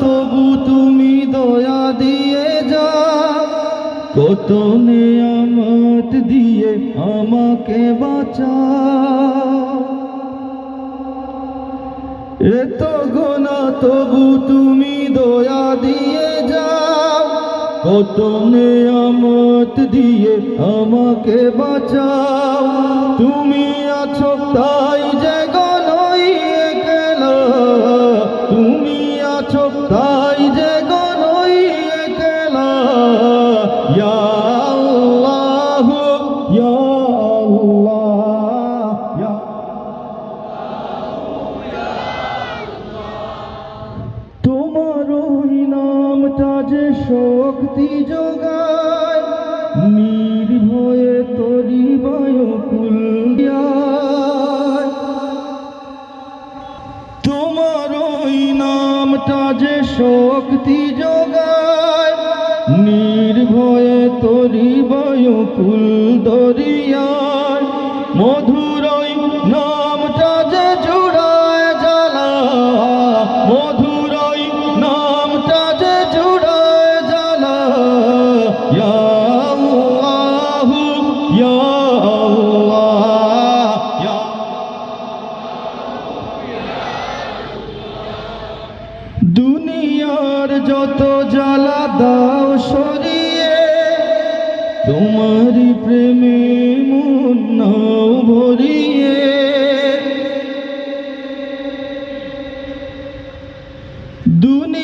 তবু তুমি দয়া দিয়ে যা কত নিয়ামত দিয়ে আমাকে বাঁচা এত গোনা, তবু তুমি দয়া দিয়ে যাও। কত নিয়ামত দিয়ে আমাকে বাঁচাও। তুমি আছো তাই আছো তাই যে গনই একলা। ইয়া আল্লাহ ইয়া আল্লাহ, ইয়া তোমার ওই নামটা যে শক্তি যোগায়, নির্ভয়ে তরি বায়কুল নামটা যে শক্তি যোগায় নির্ভয়ে তরি বায়কুল দরিয়ায় মধুর দুনিয়ার যত জ্বালা দাও সরিয়ে তোমারি প্রেমে মন ভরিয়ে। দুনিয়া